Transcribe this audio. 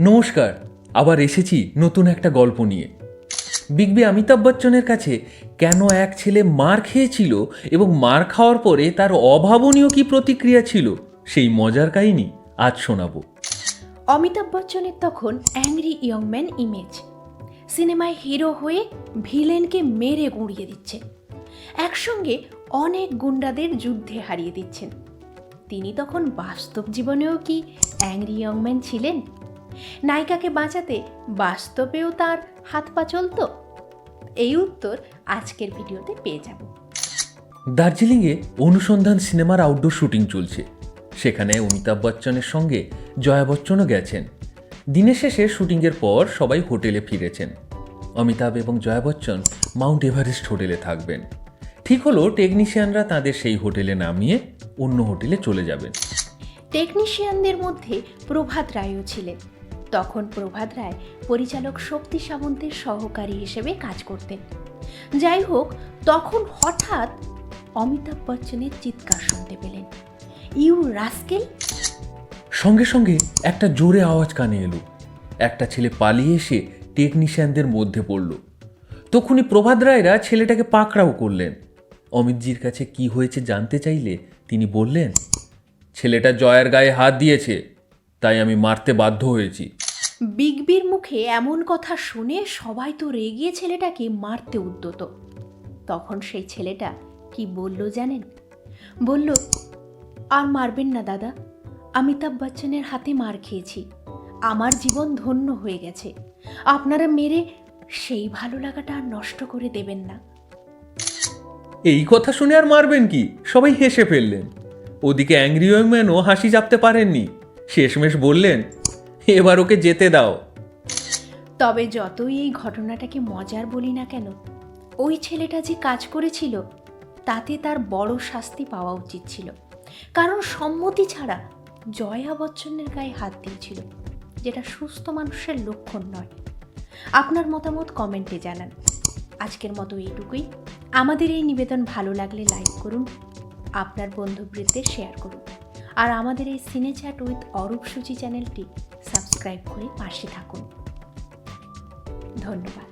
নমস্কার, আবার এসেছি নতুন একটা গল্প নিয়ে। বিগ বি অমিতাভ বচ্চনের কাছে কেন এক ছেলে মার খেয়েছিল এবং মার খাওয়ার পরে তার অভাবনীয় কি প্রতিক্রিয়া ছিল, সেই মজার কাহিনী আজ শোনাবো। অমিতাভ বচ্চনের তখন অ্যাংরি ইয়ংম্যান ইমেজ সিনেমায় হিরো হয়ে ভিলেনকে মেরে গুঁড়িয়ে দিচ্ছেন একসঙ্গে অনেক গুন্ডাদের যুদ্ধে হারিয়ে দিচ্ছেন। তিনি তখন বাস্তব জীবনেও কি অ্যাংরি ইয়ংম্যান ছিলেন? নায়িকাকে বাঁচাতে বাস্তবেও তার হাত পা চলতো? এই উত্তর আজকের ভিডিওতে পেয়ে যাব। দার্জিলিংয়ে অনুসন্ধান সিনেমার আউটডোর শুটিং চলছে। সেখানে অমিতাভ বচ্চনের সঙ্গে জয়া বচ্চনও গেছেন। দিনের শেষে শুটিংয়ের পর সবাই হোটেলে ফিরেছেন। অমিতাভ এবং জয়া বচ্চন মাউন্ট এভারেস্ট হোটেলে থাকবেন। ঠিক হলো টেকনিশিয়ানরা তাদের সেই হোটেলে নামিয়ে অন্য হোটেলে চলে যাবেন। টেকনিশিয়ানদের মধ্যে প্রভাত রায়ও ছিলেন। তখন প্রভাত রায় পরিচালক শক্তি সামন্তের সহকারী হিসেবে কাজ করতেন। যাই হোক, তখন হঠাৎ অমিতাভ বচ্চনের চিৎকার শুনতে পেলেন। You rascal? সঙ্গে সঙ্গে একটা জোরে আওয়াজ কানে এলো। একটা ছেলে পালিয়ে এসে টেকনিশিয়ানদের মধ্যে পড়ল। তখনই প্রভাত রায়রা ছেলেটাকে পাকড়াও করলেন। অমিতজির কাছে কি হয়েছে জানতে চাইলে তিনি বললেন, ছেলেটা জয়ের গায়ে হাত দিয়েছে, তাই আমি মারতে বাধ্য হয়েছি। বিগ বির মুখে এমন কথা শুনে সবাই তো রেগিয়ে ছেলেটাকে মারতে উদ্যত। তখন সেই ছেলেটা কি বলল জানেন? বলল, আর মারবেন না দাদা। অমিতাভ বচ্চনের হাতে মার খেয়েছি। আমার জীবন ধন্য হয়ে গেছে। আপনারা মেরে সেই ভালো লাগাটা আর নষ্ট করে দেবেন না। এই কথা শুনে আর মারবেন কি? সবাই হেসে ফেললেন। ওদিকে অ্যাংরি ম্যানও হাসি চাপতে পারেননি। শেষমেশ বললেন এবার ওকে যেতে দাও। তবে যতই এই ঘটনাটাকে মজার বলি না কেন, ওই ছেলেটা যে কাজ করেছিল, তাতে তার বড় শাস্তি পাওয়া উচিত ছিল। কারণ সম্মতি ছাড়া জয়া বচ্চনের গায়ে হাত দিয়েছিল, যেটা সুস্থ মানুষের লক্ষণ নয়। আপনার মতামত কমেন্টে জানান। আজকের মতো এইটুকুই। আমাদের এই নিবেদন ভালো লাগলে লাইক করুন, আপনার বন্ধুবৃত্দের শেয়ার করুন। আর আমাদের এই সিনে চ্যাট উইথ অরূপ সূচি চ্যানেলটি সাবস্ক্রাইব করে পাশে থাকুন। ধন্যবাদ।